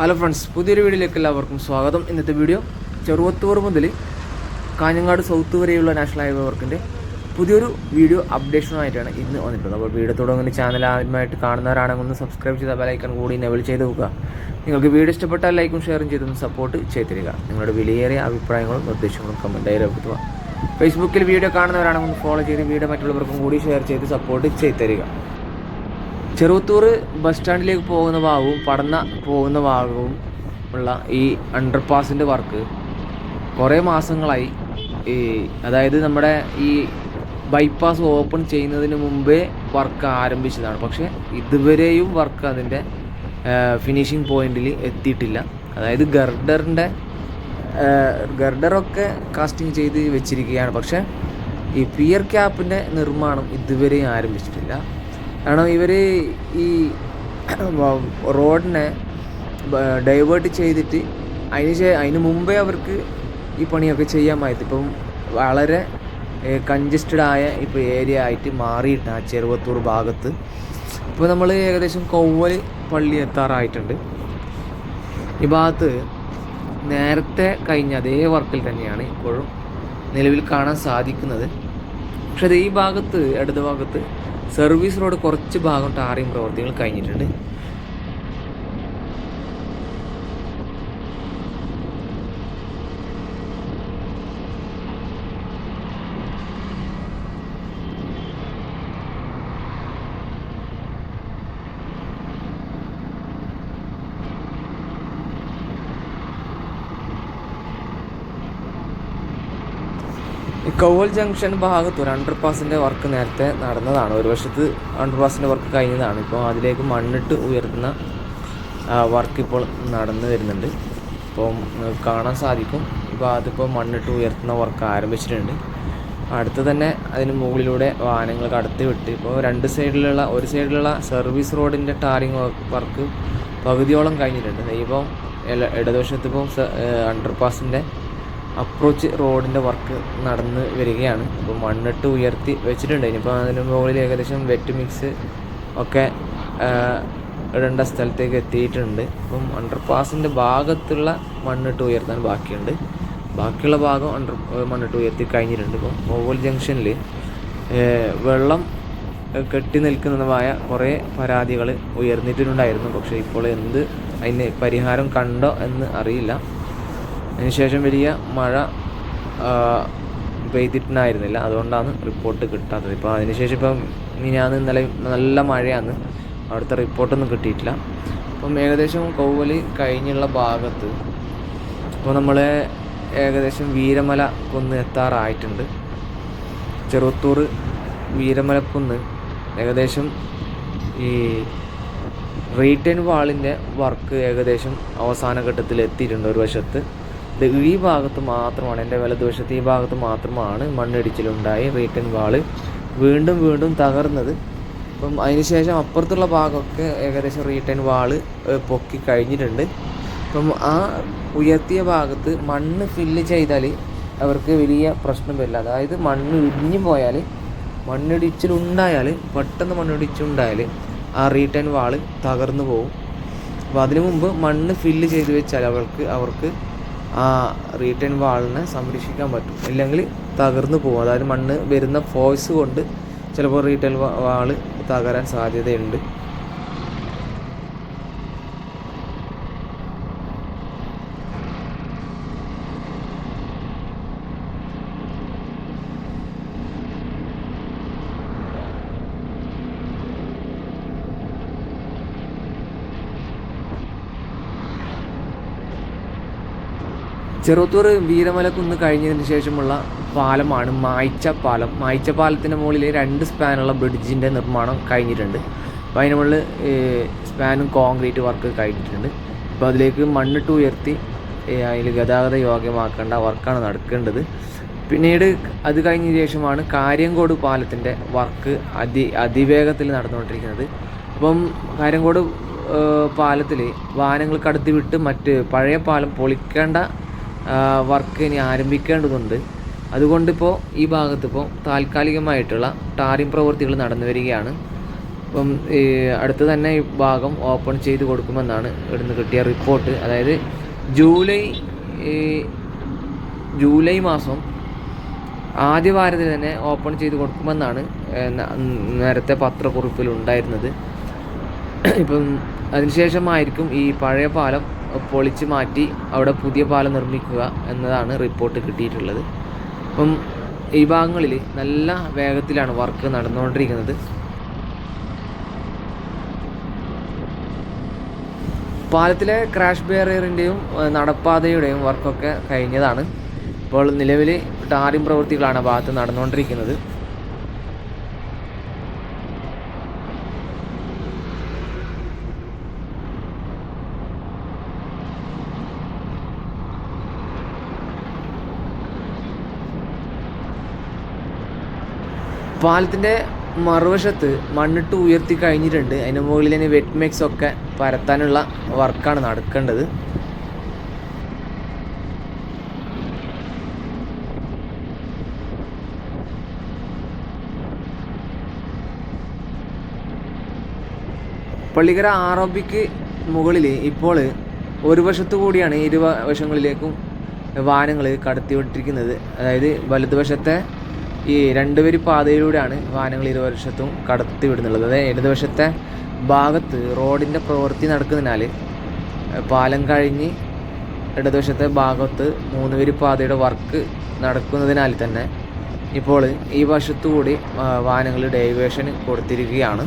Hello friends പുതിയൊരു വീഡിയോയിലേക്ക് എല്ലാവർക്കും സ്വാഗതം. ഇന്നത്തെ വീഡിയോ ചെറുവത്തൂർ മുതൽ കാഞ്ഞങ്ങാട് സൗത്ത് വരെയുള്ള നാഷണൽ ഹൈവേ വർക്കിന്റെ പുതിയൊരു വീഡിയോ അപ്ഡേഷനുമായിട്ടാണ് ഇന്ന് വന്നിട്ടുള്ളത്. അപ്പോൾ വീഡിയോ തുടങ്ങുന്ന ചാനൽ ആദ്യമായിട്ട് കാണുന്നവരാണെങ്കിൽ ഒന്ന് സബ്സ്ക്രൈബ് ചെയ്ത ബെലൈക്കൺ കൂടി നെവൽ ചെയ്ത് നോക്കുക നിങ്ങൾക്ക് വീഡിയോ ഇഷ്ടപ്പെട്ടാൽ ലൈക്കും ഷെയറും ചെയ്തൊന്ന് സപ്പോർട്ട് ചെയ്തിരിക നിങ്ങളുടെ വിലയേറിയ അഭിപ്രായങ്ങളും നിർദ്ദേശങ്ങളും കമന്റായി രേഖപ്പെടുത്തുക. ഫേസ്ബുക്കിൽ വീഡിയോ കാണുന്നവരാണെങ്കിൽ ഒന്ന് ഫോളോ ചെയ്ത് വീഡിയോ മറ്റുള്ളവർക്കും കൂടി ഷെയർ ചെയ്ത് സപ്പോർട്ട് ചെയ്ത് തരിക. ചെറുവത്തൂർ ബസ് സ്റ്റാൻഡിലേക്ക് പോകുന്ന ഭാഗവും പടന്ന പോകുന്ന ഭാഗവും ഉള്ള ഈ അണ്ടർപാസിന്റെ വർക്ക് കുറേ മാസങ്ങളായി. ഈ അതായത് നമ്മുടെ ഈ ബൈപ്പാസ് ഓപ്പൺ ചെയ്യുന്നതിന് മുമ്പേ വർക്ക് ആരംഭിച്ചതാണ്. പക്ഷേ ഇതുവരെയും വർക്ക് അതിന്റെ ഫിനിഷിംഗ് പോയിന്റിൽ എത്തിയിട്ടില്ല. അതായത് ഗർഡറിന്റെ ഗർഡറൊക്കെ കാസ്റ്റിംഗ് ചെയ്ത് വെച്ചിരിക്കുകയാണ്. പക്ഷേ ഈ പിയർ ക്യാപ്പിന്റെ നിർമ്മാണം ഇതുവരെയും ആരംഭിച്ചിട്ടില്ല. കാരണം ഇവർ ഈ റോഡിനെ ഡൈവേർട്ട് ചെയ്തിട്ട് അതിന് അതിന് മുമ്പേ അവർക്ക് ഈ പണിയൊക്കെ ചെയ്യാമായിരുന്നു ഇപ്പം വളരെ കൺജസ്റ്റഡ് ആയ ഇപ്പോൾ ഏരിയ ആയിട്ട് മാറിയിട്ട് ആ ചെറുവത്തൂർ ഭാഗത്ത്. ഇപ്പോൾ നമ്മൾ ഏകദേശം കൊവ്വൽ പള്ളി എത്താറായിട്ടുണ്ട്. ഈ ഭാഗത്ത് നേരത്തെ കഴിഞ്ഞ അതേ വർക്കിൽ തന്നെയാണ് ഇപ്പോഴും നിലവിൽ കാണാൻ സാധിക്കുന്നത്. പക്ഷേ അത് ഈ ഭാഗത്ത് ഇടത് ഭാഗത്ത് സർവീസ് റോഡ് കുറച്ച് ഭാഗം ടാറിങ് പ്രവർത്തികൾ കഴിഞ്ഞിട്ടുണ്ട്. കൗവൽ ജംഗ്ഷൻ ഭാഗത്ത് ഒരു അണ്ടർ പാസിന്റെ വർക്ക് നേരത്തെ നടന്നതാണ്. ഒരു വർഷത്ത് അണ്ടർ പാസിന്റെ വർക്ക് കഴിഞ്ഞതാണ്. ഇപ്പോൾ അതിലേക്ക് മണ്ണിട്ട് ഉയർത്തുന്ന വർക്ക് ഇപ്പോൾ നടന്നു വരുന്നുണ്ട്. ഇപ്പോൾ കാണാൻ സാധിക്കും. ഈ ഭാഗത്തിപ്പോൾ മണ്ണിട്ട് ഉയർത്തുന്ന വർക്ക് ആരംഭിച്ചിട്ടുണ്ട്. അടുത്ത് തന്നെ അതിന് മുകളിലൂടെ വാഹനങ്ങൾ കടത്തി വിട്ട് ഇപ്പോൾ രണ്ട് സൈഡിലുള്ള ഒരു സൈഡിലുള്ള സർവീസ് റോഡിന്റെ ടാറിങ് വർക്ക് പകുതിയോളം കഴിഞ്ഞിട്ടുണ്ട്. ഇപ്പം ഇടതുവശത്ത് ഇപ്പോൾ അണ്ടർ പാസിന്റെ അപ്രോച്ച് റോഡിന്റെ വർക്ക് നടന്ന് വരികയാണ്. അപ്പോൾ മണ്ണിട്ട് ഉയർത്തി വെച്ചിട്ടുണ്ട്. ഇനിയിപ്പോൾ അതിന് മുകളിൽ ഏകദേശം വെറ്റ് മിക്സ് ഒക്കെ ഇടേണ്ട സ്ഥലത്തേക്ക് എത്തിയിട്ടുണ്ട്. അപ്പം അണ്ടർ പാസിന്റെ ഭാഗത്തുള്ള മണ്ണിട്ട് ഉയർത്താൻ ബാക്കിയുണ്ട്. ബാക്കിയുള്ള ഭാഗം അണ്ടർ മണ്ണിട്ട് ഉയർത്തി കഴിഞ്ഞിട്ടുണ്ട്. ഇപ്പം ഓവൽ ജംഗ്ഷനിൽ വെള്ളം കെട്ടി നിൽക്കുന്നതുമായ കുറേ പരാതികൾ ഉയർന്നിട്ടുണ്ടായിരുന്നു. പക്ഷേ ഇപ്പോൾ എന്ത് അതിന് പരിഹാരം കണ്ടോ എന്ന് അറിയില്ല. അതിനുശേഷം വലിയ മഴ പെയ്തിട്ടുണ്ടായിരുന്നില്ല. അതുകൊണ്ടാണ് റിപ്പോർട്ട് കിട്ടാത്തത്. ഇപ്പോൾ അതിനുശേഷം ഇപ്പം മിനിയാന്ന് ഇന്നലെ നല്ല മഴയാണ്. അവിടുത്തെ റിപ്പോർട്ടൊന്നും കിട്ടിയിട്ടില്ല. അപ്പം ഏകദേശം കൗവലി കഴിഞ്ഞുള്ള ഭാഗത്ത് ഇപ്പോൾ നമ്മൾ ഏകദേശം വീരമല കുന്ന് എത്താറായിട്ടുണ്ട്. ചെറുത്തൂർ വീരമലക്കുന്ന് ഏകദേശം ഈ റീറ്റേൺ വാളിന്റെ വർക്ക് ഏകദേശം അവസാന ഘട്ടത്തിൽ എത്തിയിട്ടുണ്ട് ഒരു വശത്ത്. ഈ ഭാഗത്ത് മാത്രമാണ് എന്റെ വലതുവശത്ത് ഈ ഭാഗത്ത് മാത്രമാണ് മണ്ണിടിച്ചിലുണ്ടായി റീറ്റേൺ വാൾ വീണ്ടും വീണ്ടും തകർന്നത്. അപ്പം അതിനുശേഷം അപ്പുറത്തുള്ള ഭാഗമൊക്കെ ഏകദേശം റീറ്റേൺ വാൾ പൊക്കി കഴിഞ്ഞിട്ടുണ്ട്. അപ്പം ആ ഉയർത്തിയ ഭാഗത്ത് മണ്ണ് ഫില്ല് ചെയ്താൽ അവർക്ക് വലിയ പ്രശ്നം വരില്ല. അതായത് മണ്ണ് ഇടിഞ്ഞു പോയാൽ മണ്ണിടിച്ചിലുണ്ടായാൽ പെട്ടെന്ന് മണ്ണിടിച്ചുണ്ടായാൽ ആ റീറ്റേൺ വാൾ തകർന്നു പോകും അപ്പോൾ അതിനു മുമ്പ് മണ്ണ് ഫില്ല് ചെയ്ത് വെച്ചാൽ അവർക്ക് അവർക്ക് ആ റീറ്റേൺ വാളിനെ സംരക്ഷിക്കാൻ പറ്റും. ഇല്ലെങ്കിൽ തകർന്നു പോകും. അതായത് മണ്ണ് വരുന്ന ഫോഴ്സ് കൊണ്ട് ചിലപ്പോൾ റീറ്റെയിൽ വാൾ തകരാൻ സാധ്യതയുണ്ട്. ചെറുത്തൂർ വീരമലക്കുന്ന് കഴിഞ്ഞതിന് ശേഷമുള്ള പാലമാണ് മായ്ച്ച പാലം മായ്ച്ച പാലത്തിന്റെ മുകളിൽ രണ്ട് സ്പാനുള്ള ബ്രിഡ്ജിന്റെ നിർമ്മാണം കഴിഞ്ഞിട്ടുണ്ട്. അപ്പോൾ അതിന് മുകളിൽ സ്പാനും കോൺക്രീറ്റ് വർക്ക് കഴിഞ്ഞിട്ടുണ്ട്. അപ്പോൾ അതിലേക്ക് മണ്ണിട്ട് ഉയർത്തി അതിൽ ഗതാഗത യോഗ്യമാക്കേണ്ട വർക്കാണ് നടക്കേണ്ടത്. പിന്നീട് അത് കഴിഞ്ഞ ശേഷമാണ് കാര്യങ്കോട് പാലത്തിന്റെ വർക്ക് അതി അതിവേഗത്തിൽ നടന്നുകൊണ്ടിരിക്കുന്നത്. അപ്പം കാര്യങ്കോട് പാലത്തിൽ വാഹനങ്ങൾ കടത്തി വിട്ട് മറ്റ് പഴയ പാലം പൊളിക്കേണ്ട വർക്ക് ഇനി ആരംഭിക്കേണ്ടതുണ്ട്. അതുകൊണ്ടിപ്പോൾ ഈ ഭാഗത്ത് ഇപ്പോൾ താൽക്കാലികമായിട്ടുള്ള ടാറിംഗ് പ്രവൃത്തികൾ നടന്നു വരികയാണ്. അപ്പം ഈ അടുത്ത് തന്നെ ഈ ഭാഗം ഓപ്പൺ ചെയ്ത് കൊടുക്കുമെന്നാണ് ഇവിടുന്ന് കിട്ടിയ റിപ്പോർട്ട് അതായത് ജൂലൈ ജൂലൈ മാസം ആദ്യ വാരത്തിൽ തന്നെ ഓപ്പൺ ചെയ്ത് കൊടുക്കുമെന്നാണ് നേരത്തെ പത്രക്കുറിപ്പിൽ ഉണ്ടായിരുന്നത്. ഇപ്പം അതിനുശേഷമായിരിക്കും ഈ പഴയ പാലം പൊളിച്ച് മാറ്റി അവിടെ പുതിയ പാലം നിർമ്മിക്കുക എന്നതാണ് റിപ്പോർട്ട് കിട്ടിയിട്ടുള്ളത്. അപ്പം ഈ ഭാഗങ്ങളിൽ നല്ല വേഗത്തിലാണ് വർക്ക് നടന്നുകൊണ്ടിരിക്കുന്നത്. പാലത്തിലെ ക്രാഷ് ബാരിയറിന്റെയും നടപ്പാതയുടെയും വർക്കൊക്കെ കഴിഞ്ഞതാണ്. ഇപ്പോൾ നിലവിൽ ടാറിംഗ് പ്രവൃത്തികളാണ് ആ ഭാഗത്ത് നടന്നുകൊണ്ടിരിക്കുന്നത്. പാലത്തിന്റെ മറുവശത്ത് മണ്ണിട്ട് ഉയർത്തി കഴിഞ്ഞിട്ടുണ്ട്. അതിന് മുകളിൽ തന്നെ വെറ്റ് മിക്സ് ഒക്കെ പരത്താനുള്ള വർക്കാണ് നടക്കേണ്ടത്. പള്ളിക്കര ആറോബിക്ക് മുകളിൽ ഇപ്പോൾ ഒരു വശത്തു കൂടിയാണ് ഇരു വ- വശങ്ങളിലേക്കും വാഹനങ്ങൾ കടത്തിവിട്ടിരിക്കുന്നത് അതായത് വലതുവശത്തെ ഈ രണ്ട് വരി പാതയിലൂടെയാണ് വാഹനങ്ങൾ ഇരുവശത്തും കടത്തി വിടുന്നുള്ളത്. അതായത് ഇടതുവശത്തെ ഭാഗത്ത് റോഡിന്റെ പ്രവൃത്തി നടക്കുന്നതിനാൽ പാലം കഴിഞ്ഞ് ഇടതുവശത്തെ ഭാഗത്ത് മൂന്ന് പേര് പാതയുടെ വർക്ക് നടക്കുന്നതിനാൽ തന്നെ ഇപ്പോൾ ഈ വശത്തു കൂടി വാഹനങ്ങൾ ഡൈവേഷൻ കൊടുത്തിരിക്കുകയാണ്.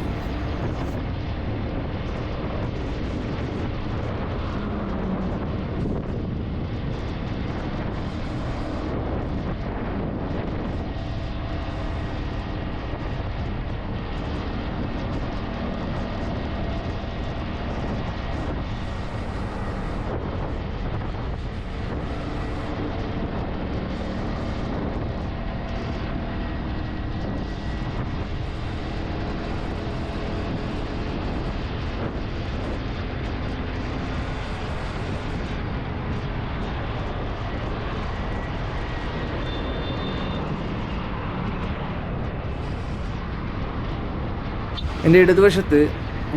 എന്റെ ഇടതുവശത്ത്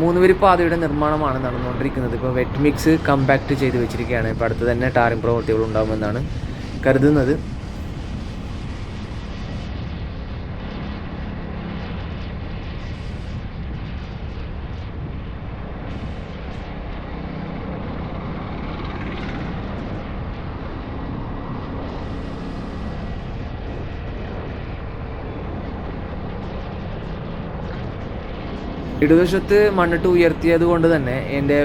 മൂന്ന് വരി പാതയുടെ നിർമ്മാണമാണ് നടന്നുകൊണ്ടിരിക്കുന്നത്. ഇപ്പോൾ വെറ്റ് മിക്സ് കമ്പാക്ട് ചെയ്ത് വെച്ചിരിക്കുകയാണ്. ഇപ്പോൾ അടുത്ത് തന്നെ ടാറിംഗ് പ്രവൃത്തികൾ ഉണ്ടാകുമെന്നാണ് കരുതുന്നത്. ഇടതുവശത്ത് മണ്ണിട്ട് ഉയർത്തിയത് കൊണ്ട് തന്നെ എന്റെ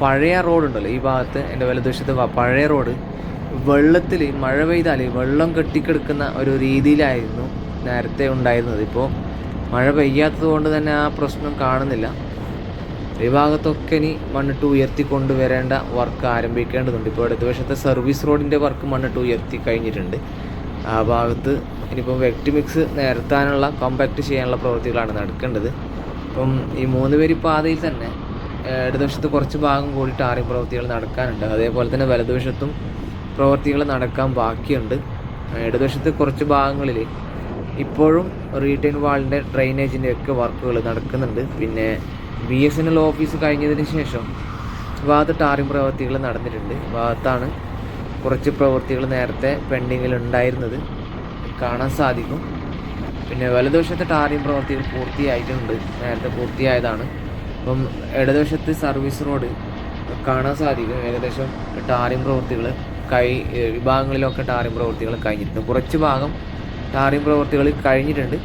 പഴയ റോഡുണ്ടല്ലോ ഈ ഭാഗത്ത് എന്റെ വലതുവശത്ത് പഴയ റോഡ് വെള്ളത്തിൽ മഴ പെയ്താൽ വെള്ളം കെട്ടിക്കിടക്കുന്ന ഒരു രീതിയിലായിരുന്നു നേരത്തെ ഉണ്ടായിരുന്നത്. ഇപ്പോൾ മഴ പെയ്യാത്തത് കൊണ്ട് തന്നെ ആ പ്രശ്നം കാണുന്നില്ല. ഈ ഭാഗത്തൊക്കെ ഇനി മണ്ണിട്ട് ഉയർത്തി കൊണ്ടുവരേണ്ട വർക്ക് ആരംഭിക്കേണ്ടതുണ്ട്. ഇപ്പോൾ ഇടതുവശത്തെ സർവീസ് റോഡിന്റെ വർക്ക് മണ്ണിട്ട് ഉയർത്തി കഴിഞ്ഞിട്ടുണ്ട്. ആ ഭാഗത്ത് ഇനിയിപ്പോൾ വെക്ട് മിക്സ് നിരത്താനുള്ള കോമ്പാക്റ്റ് ചെയ്യാനുള്ള പ്രവൃത്തികളാണ് നടക്കേണ്ടത്. ഇപ്പം ഈ മൂന്ന് പേര് പാതയിൽ തന്നെ ഇടതുവശത്ത് കുറച്ച് ഭാഗം കൂടി ടാറിംഗ് പ്രവൃത്തികൾ നടക്കാനുണ്ട്. അതേപോലെ തന്നെ വലതുവശത്തും പ്രവൃത്തികൾ നടക്കാൻ ബാക്കിയുണ്ട്. ഇടതുവശത്ത് കുറച്ച് ഭാഗങ്ങളിൽ ഇപ്പോഴും റീറ്റെയിൻ വാളിന്റെ ഡ്രെയിനേജിന്റെ ഒക്കെ വർക്കുകൾ നടക്കുന്നുണ്ട്. പിന്നെ B S N L office കഴിഞ്ഞതിന് ശേഷം ഭാഗത്ത് ടാറിംഗ് പ്രവൃത്തികൾ നടന്നിട്ടുണ്ട്. ഭാഗത്താണ് കുറച്ച് പ്രവൃത്തികൾ നേരത്തെ പെൻഡിങ്ങിൽ ഉണ്ടായിരുന്നത്. കാണാൻ സാധിക്കും. പിന്നെ വലതുവശത്തെ ടാറിയും പ്രവർത്തി പൂർത്തിയായിട്ടുണ്ട്. നേരത്തെ പൂർത്തിയായതാണ്. അപ്പം ഇടതുവശത്ത് സർവീസ് റോഡ് കാണാൻ സാധിക്കും. ഏകദേശം ടാറിംഗ് പ്രവൃത്തികൾ കൈ വിഭാഗങ്ങളിലൊക്കെ ടാറിംഗ് പ്രവൃത്തികൾ കഴിഞ്ഞിട്ടുണ്ട്. കുറച്ച് ഭാഗം ടാറിംഗ് പ്രവൃത്തികൾ കഴിഞ്ഞിട്ടുണ്ട്.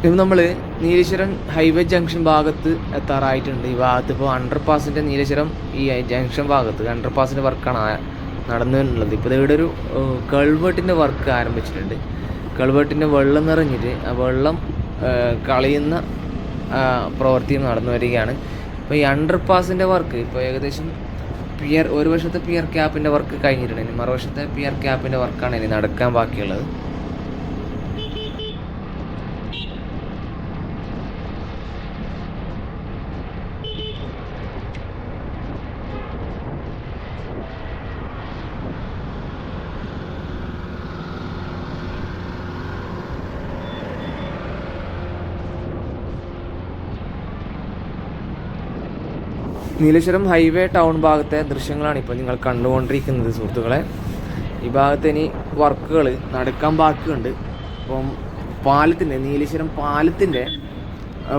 ഇപ്പം നമ്മൾ നീലേശ്വരം ഹൈവേ ജംഗ്ഷൻ ഭാഗത്ത് എത്താറായിട്ടുണ്ട്. ഈ ഭാഗത്ത് ഇപ്പോൾ അണ്ടർ പാസിന്റെ നീലേശ്വരം ഈ ജംഗ്ഷൻ ഭാഗത്ത് അണ്ടർ പാസിന്റെ വർക്കാണ് നടന്നുള്ളത് ഇപ്പോൾ ഇവിടെ ഒരു കൾവേട്ടിന്റെ വർക്ക് ആരംഭിച്ചിട്ടുണ്ട്. കൾവേട്ടിന്റെ വെള്ളം നിറഞ്ഞിട്ട് ആ വെള്ളം കളയുന്ന പ്രവൃത്തി നടന്നു വരികയാണ്. ഇപ്പോൾ ഈ അണ്ടർ പാസിന്റെ വർക്ക് ഇപ്പോൾ ഏകദേശം പിയർ ഒരു വശത്തെ പിയർ ക്യാപ്പിന്റെ വർക്ക് കഴിഞ്ഞിട്ടുണ്ട്. ഇനി മറുവശത്തെ പിയർ ക്യാപ്പിന്റെ വർക്കാണ് ഇനി നടക്കാൻ ബാക്കിയുള്ളത്. നീലേശ്വരം ഹൈവേ ടൗൺ ഭാഗത്തെ ദൃശ്യങ്ങളാണ് ഇപ്പോൾ നിങ്ങൾ കണ്ടുകൊണ്ടിരിക്കുന്നത് സുഹൃത്തുക്കളെ. ഈ ഭാഗത്ത് ഇനി വർക്കുകൾ നടക്കാൻ ബാക്കിയുണ്ട്. അപ്പം പാലത്തിന്റെ നീലേശ്വരം പാലത്തിന്റെ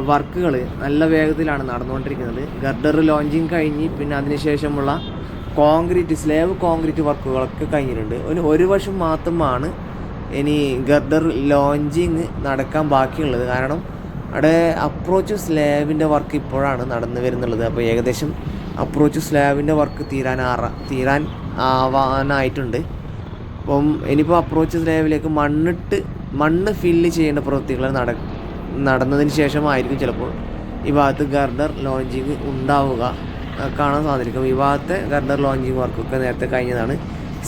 വർക്കുകൾ നല്ല വേഗത്തിലാണ് നടന്നുകൊണ്ടിരിക്കുന്നത്. ഗർഡർ ലോഞ്ചിങ് കഴിഞ്ഞ് പിന്നെ അതിനുശേഷമുള്ള കോൺക്രീറ്റ് സ്ലേവ് കോൺക്രീറ്റ് വർക്കുകളൊക്കെ കഴിഞ്ഞിട്ടുണ്ട്. ഒരു ഒരു വർഷം മാത്രമാണ് ഇനി ഗർഡർ ലോഞ്ചിങ് നടക്കാൻ ബാക്കിയുള്ളത്. കാരണം അവിടെ അപ്രോച്ച് സ്ലാബിന്റെ വർക്ക് ഇപ്പോഴാണ് നടന്നു വരുന്നുള്ളത്. അപ്പോൾ ഏകദേശം അപ്രോച്ച് സ്ലാബിന്റെ വർക്ക് തീരാൻ ആറ തീരാൻ ആവാനായിട്ടുണ്ട്. അപ്പം ഇനിയിപ്പോൾ അപ്രോച്ച് സ്ലാബിലേക്ക് മണ്ണിട്ട് മണ്ണ് ഫില്ല് ചെയ്യേണ്ട പ്രവൃത്തികൾ നട നടന്നതിന് ശേഷമായിരിക്കും ചിലപ്പോൾ ഈ ഭാഗത്ത് ഗർഡർ ലോഞ്ചിങ് ഉണ്ടാവുക. കാണാൻ സാധിക്കും. ഈ ഭാഗത്തെ ഗർഡർ ലോഞ്ചിങ് വർക്കൊക്കെ നേരത്തെ കഴിഞ്ഞതാണ്.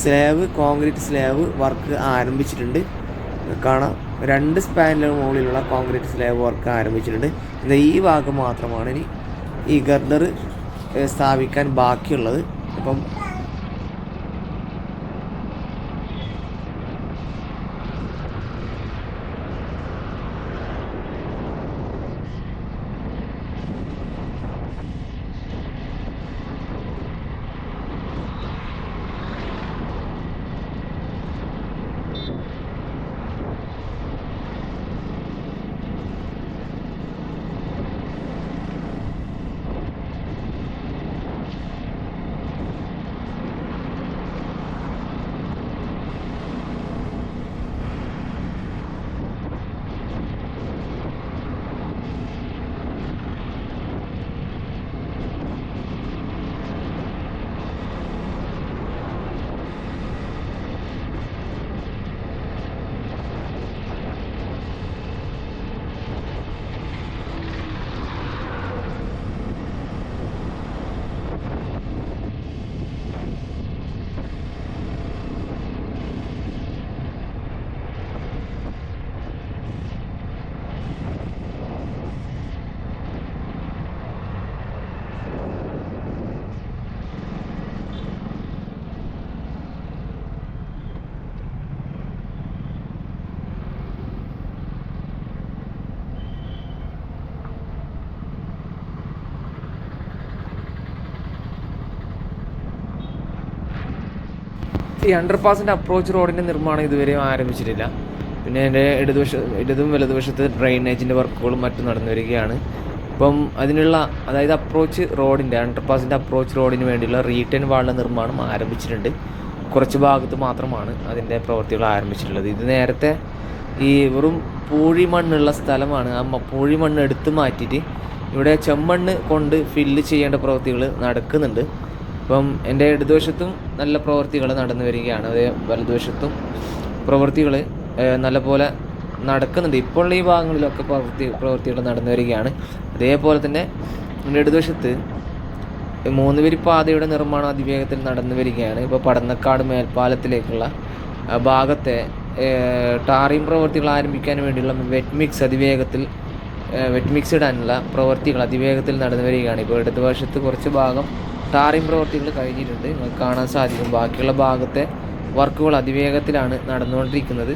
സ്ലാബ് കോൺക്രീറ്റ് സ്ലാബ് വർക്ക് ആരംഭിച്ചിട്ടുണ്ട്. കാണാം. രണ്ട് സ്പാനിന് മുകളിലുള്ള കോൺക്രീറ്റ് സ്ലാബ് വർക്ക് ആരംഭിച്ചിട്ടുണ്ട്. എന്നാൽ ഈ ഭാഗം മാത്രമാണ് ഇനി ഈ ഗർഡർ സ്ഥാപിക്കാൻ ബാക്കിയുള്ളത്. അപ്പം ഈ അണ്ടർ പാസിന്റെ അപ്രോച്ച് റോഡിന്റെ നിർമ്മാണം ഇതുവരെയും ആരംഭിച്ചിട്ടില്ല. പിന്നെ എന്റെ ഇടതുവശ ഇടതും വലതുവശത്ത് ഡ്രെയിനേജിന്റെ വർക്കുകളും മറ്റും നടന്നു വരികയാണ്. ഇപ്പം അതിനുള്ള അതായത് അപ്രോച്ച് റോഡിന്റെ അണ്ടർ പാസിന്റെ അപ്രോച്ച് റോഡിന് വേണ്ടിയുള്ള റീറ്റേൺ വാളിന്റെ നിർമ്മാണം ആരംഭിച്ചിട്ടുണ്ട്. കുറച്ച് ഭാഗത്ത് മാത്രമാണ് അതിന്റെ പ്രവൃത്തികൾ ആരംഭിച്ചിട്ടുള്ളത്. ഇത് നേരത്തെ ഈ വെറും പൂഴി മണ്ണുള്ള സ്ഥലമാണ്. ആ പൂഴി മണ്ണ് എടുത്ത് മാറ്റിയിട്ട് ഇവിടെ ചെമ്മണ്ണ് കൊണ്ട് ഫില്ല് ചെയ്യേണ്ട പ്രവൃത്തികൾ നടക്കുന്നുണ്ട്. ഇപ്പം എന്റെ ഇടതുവശത്തും നല്ല പ്രവൃത്തികൾ നടന്നു വരികയാണ്. അതേ വലതുവശത്തും പ്രവൃത്തികൾ നല്ലപോലെ നടക്കുന്നുണ്ട്. ഇപ്പോൾ ഈ ഭാഗങ്ങളിലൊക്കെ പ്രവൃത്തി പ്രവൃത്തികൾ നടന്നു വരികയാണ്. അതേപോലെ തന്നെ എന്റെ ഇടതുവശത്ത് മൂന്ന് വരി പാതയുടെ നിർമ്മാണം അതിവേഗത്തിൽ നടന്നു വരികയാണ്. ഇപ്പോൾ പടന്നക്കാട് മേൽപ്പാലത്തിലേക്കുള്ള ഭാഗത്തെ ടാറിംഗ് പ്രവൃത്തികൾ ആരംഭിക്കാൻ വേണ്ടിയുള്ള വെറ്റ് മിക്സ് അതിവേഗത്തിൽ വെറ്റ് മിക്സ് ഇടാനുള്ള പ്രവൃത്തികൾ അതിവേഗത്തിൽ നടന്നു വരികയാണ്. ഇപ്പോൾ ഇടതുവശത്ത് കുറച്ച് ഭാഗം ടാറിംഗ് പ്രവൃത്തികൾ കഴിഞ്ഞിട്ടുണ്ട്. നിങ്ങൾക്ക് കാണാൻ സാധിക്കും. ബാക്കിയുള്ള ഭാഗത്തെ വർക്കുകൾ അതിവേഗത്തിലാണ് നടന്നുകൊണ്ടിരിക്കുന്നത്.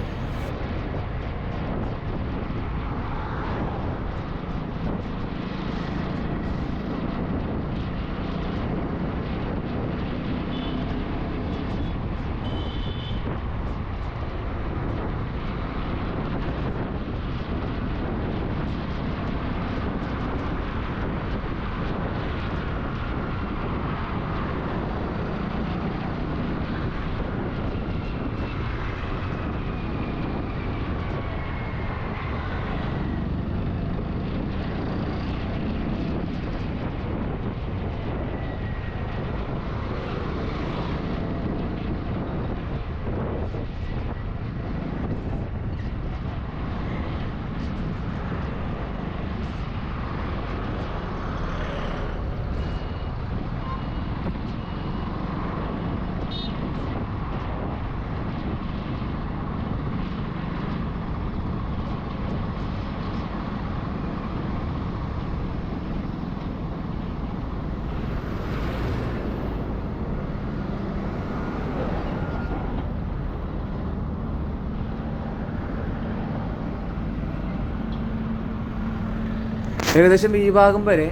ഏകദേശം ഈ ഭാഗം വരെ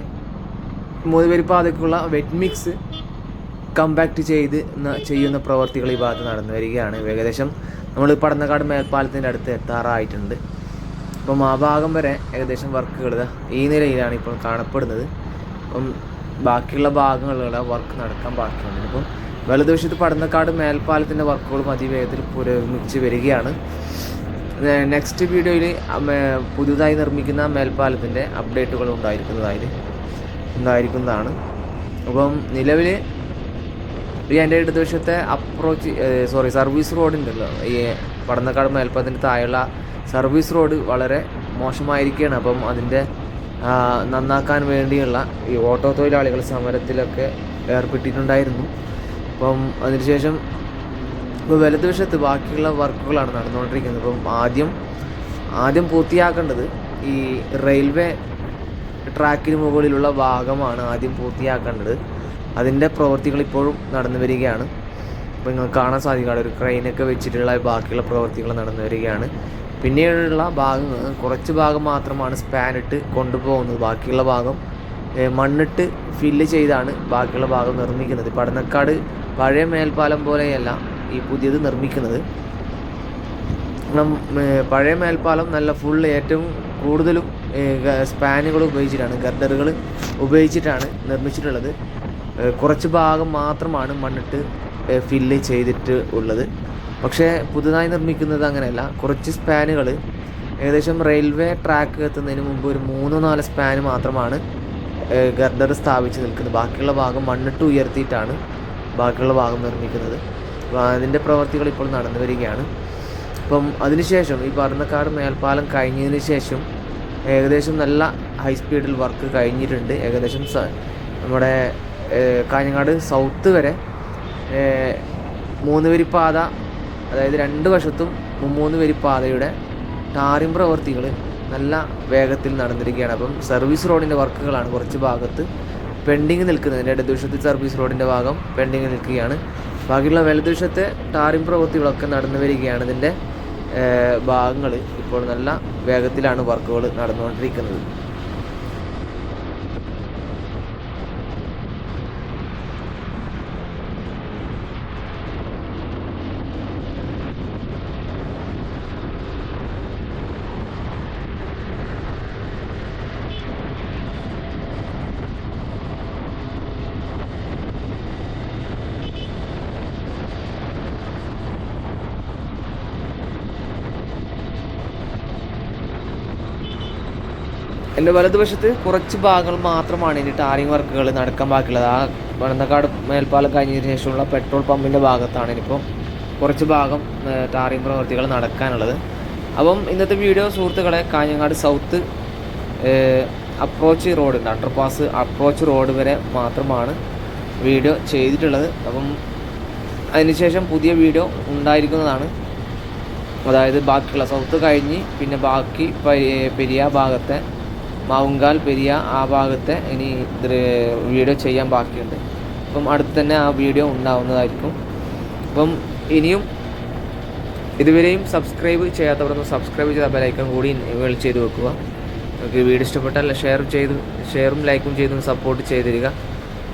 മൂന്ന് വരി പാതയ്ക്കുള്ള വെറ്റ് മിക്സ് കമ്പാക്ട് ചെയ്ത് ചെയ്യുന്ന പ്രവർത്തികൾ ഈ ഭാഗത്ത് നടന്നു വരികയാണ്. ഏകദേശം നമ്മൾ പടന്നക്കാട് മേൽപ്പാലത്തിന്റെ അടുത്ത് എത്താറായിട്ടുണ്ട്. അപ്പം ആ ഭാഗം വരെ ഏകദേശം വർക്കുകൾ ഈ നിലയിലാണ് ഇപ്പോൾ കാണപ്പെടുന്നത്. അപ്പം ബാക്കിയുള്ള ഭാഗങ്ങളിലുള്ള വർക്ക് നടക്കാൻ ബാക്കിയുണ്ട്. ഇപ്പം വലതുവശത്ത് പടന്നക്കാട് മേൽപ്പാലത്തിന്റെ വർക്കുകളും അതിവേഗത്തിൽ പുരോഗമിച്ച് വരികയാണ്. നെക്സ്റ്റ് വീഡിയോയിൽ പുതുതായി നിർമ്മിക്കുന്ന മേൽപ്പാലത്തിന്റെ അപ്ഡേറ്റുകൾ ഉണ്ടായിരിക്കുന്നതായി ഉണ്ടായിരിക്കുന്നതാണ്. അപ്പം നിലവിൽ ഈ എന്റെ ഇടതുവശത്തെ അപ്രോച്ച് സോറി സർവീസ് റോഡ് ഉണ്ടല്ലോ ഈ പടന്നക്കാട് മേൽപ്പാലത്തിന്റെ താഴെയുള്ള സർവീസ് റോഡ് വളരെ മോശമായിരിക്കുകയാണ്. അപ്പം അതിന്റെ നന്നാക്കാൻ വേണ്ടിയുള്ള ഈ ഓട്ടോ തൊഴിലാളികൾ സമരത്തിലൊക്കെ ഏർപ്പെട്ടിട്ടുണ്ടായിരുന്നു. അപ്പം അതിനുശേഷം ഇപ്പോൾ വലതുവശത്ത് ബാക്കിയുള്ള വർക്കുകളാണ് നടന്നുകൊണ്ടിരിക്കുന്നത്. അപ്പം ആദ്യം ആദ്യം പൂർത്തിയാക്കേണ്ടത് ഈ റെയിൽവേ ട്രാക്കിന് മുകളിലുള്ള ഭാഗമാണ് ആദ്യം പൂർത്തിയാക്കേണ്ടത്. അതിന്റെ പ്രവൃത്തികൾ ഇപ്പോഴും നടന്നു വരികയാണ്. അപ്പോൾ നിങ്ങൾക്ക് കാണാൻ സാധിക്കും അവിടെ ഒരു ക്രെയിനൊക്കെ വെച്ചിട്ടുള്ള ബാക്കിയുള്ള പ്രവൃത്തികൾ നടന്നു വരികയാണ്. പിന്നീടുള്ള ഭാഗങ്ങൾ കുറച്ച് ഭാഗം മാത്രമാണ് സ്പാൻ ഇട്ട് കൊണ്ടുപോകുന്നത്. ബാക്കിയുള്ള ഭാഗം മണ്ണിട്ട് ഫില്ല് ചെയ്താണ് ബാക്കിയുള്ള ഭാഗം നിർമ്മിക്കുന്നത്. പടന്നക്കാട് പഴയ മേൽപ്പാലം പോലെയല്ല ഈ പുതിയത് നിർമ്മിക്കുന്നത്. പഴയ മേൽപ്പാലം നല്ല ഫുൾ ഏറ്റവും കൂടുതലും സ്പാനുകൾ ഉപയോഗിച്ചിട്ടാണ് ഗർഡറുകൾ ഉപയോഗിച്ചിട്ടാണ് നിർമ്മിച്ചിട്ടുള്ളത്. കുറച്ച് ഭാഗം മാത്രമാണ് മണ്ണിട്ട് ഫില്ല് ചെയ്തിട്ട് ഉള്ളത്. പക്ഷേ പുതുതായി നിർമ്മിക്കുന്നത് അങ്ങനെയല്ല. കുറച്ച് സ്പാനുകൾ ഏകദേശം റെയിൽവേ ട്രാക്ക് എത്തുന്നതിന് മുമ്പ് ഒരു മൂന്നോ നാല് സ്പാന് മാത്രമാണ് ഗർഡർ സ്ഥാപിച്ച് നിൽക്കുന്നത്. ബാക്കിയുള്ള ഭാഗം മണ്ണിട്ട് ഉയർത്തിയിട്ടാണ് ബാക്കിയുള്ള ഭാഗം നിർമ്മിക്കുന്നത്. അപ്പോൾ അതിന്റെ പ്രവർത്തികൾ ഇപ്പോൾ നടന്നു വരികയാണ്. അപ്പം അതിനുശേഷം ഈ പറന്നക്കാട് മേൽപ്പാലം കഴിഞ്ഞതിന് ശേഷം ഏകദേശം നല്ല ഹൈ സ്പീഡിൽ വർക്ക് കഴിഞ്ഞിട്ടുണ്ട്. ഏകദേശം നമ്മുടെ കാഞ്ഞങ്ങാട് സൗത്ത് വരെ മൂന്ന് വരി പാത അതായത് രണ്ട് വശത്തും മൂന്ന് വരി പാതയുടെ ടാറിംഗ് പ്രവൃത്തികൾ നല്ല വേഗത്തിൽ നടന്നിരിക്കുകയാണ്. അപ്പം സർവീസ് റോഡിന്റെ വർക്കുകളാണ് കുറച്ച് ഭാഗത്ത് പെൻഡിങ് നിൽക്കുന്നത്. എന്റെ ഇടതുവശത്ത് സർവീസ് റോഡിന്റെ ഭാഗം പെൻഡിങ് നിൽക്കുകയാണ്. ബാക്കിയുള്ള വലതുവശത്തെ ടാറിംഗ് പ്രവൃത്തികളൊക്കെ നടന്നു വരികയാണ് ഇതിന്റെ ഭാഗങ്ങൾ ഇപ്പോൾ നല്ല വേഗത്തിലാണ് വർക്കുകൾ നടന്നുകൊണ്ടിരിക്കുന്നത്. എന്റെ വലതുവശത്ത് കുറച്ച് ഭാഗങ്ങൾ മാത്രമാണ് ഇനി ടാറിങ് വർക്കുകൾ നടക്കാൻ ബാക്കിയുള്ളത്. ആ പണന്തക്കാട് മേൽപ്പാലം കഴിഞ്ഞതിന് ശേഷമുള്ള പെട്രോൾ പമ്പിന്റെ ഭാഗത്താണ് ഇനിയിപ്പോൾ കുറച്ച് ഭാഗം ടാറിങ് പ്രവൃത്തികൾ നടക്കാനുള്ളത്. അപ്പം ഇന്നത്തെ വീഡിയോ സുഹൃത്തുക്കളെ Kanhangad south approach road underpass approach road വരെ മാത്രമാണ് വീഡിയോ ചെയ്തിട്ടുള്ളത്. അപ്പം അതിനുശേഷം പുതിയ വീഡിയോ ഉണ്ടായിരിക്കുന്നതാണ്. അതായത് ബാക്കിയുള്ള സൗത്ത് കഴിഞ്ഞ് പിന്നെ ബാക്കി പരി- പെരിയ ഭാഗത്തെ മാവുങ്കാൽ പെരിയ ആ ഭാഗത്തെ ഇനി വീഡിയോ ചെയ്യാൻ ബാക്കിയുണ്ട്. അപ്പം അടുത്ത് തന്നെ ആ വീഡിയോ ഉണ്ടാവുന്നതായിരിക്കും. അപ്പം ഇനിയും ഇതുവരെയും സബ്സ്ക്രൈബ് ചെയ്യാത്തവരൊന്ന് സബ്സ്ക്രൈബ് ചെയ്ത ബെലൈക്കൺ കൂടി ഇവൾ ചെയ്ത് വെക്കുക. നിങ്ങൾക്ക് വീഡിയോ ഇഷ്ടപ്പെട്ടാൽ ഷെയർ ചെയ്ത് ഷെയറും ലൈക്കും ചെയ്ത് സപ്പോർട്ട് ചെയ്തിരിക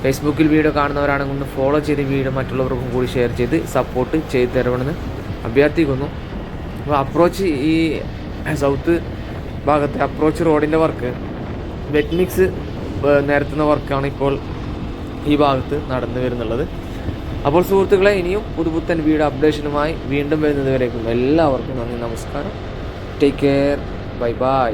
ഫേസ്ബുക്കിൽ വീഡിയോ കാണുന്നവരാണെങ്കിൽ ഒന്ന് ഫോളോ ചെയ്ത് വീഡിയോ മറ്റുള്ളവർക്കും കൂടി ഷെയർ ചെയ്ത് സപ്പോർട്ട് ചെയ്ത് തരണമെന്ന് അഭ്യർത്ഥിക്കുന്നു. അപ്പോൾ അപ്രോച്ച് ഈ സൗത്ത് ഭാഗത്തെ അപ്രോച്ച് റോഡിന്റെ വർക്ക് വെറ്റ് മിക്സ് നിരത്തുന്ന വർക്കാണ് ഇപ്പോൾ ഈ ഭാഗത്ത് നടന്നു വരുന്നുള്ളത്. അപ്പോൾ സുഹൃത്തുക്കളെ ഇനിയും പുതുപുത്തൻ വീട് അപ്ഡേഷനുമായി വീണ്ടും വരുന്നതുവരേക്കും എല്ലാവർക്കും നന്ദി നമസ്കാരം. Take care bye bye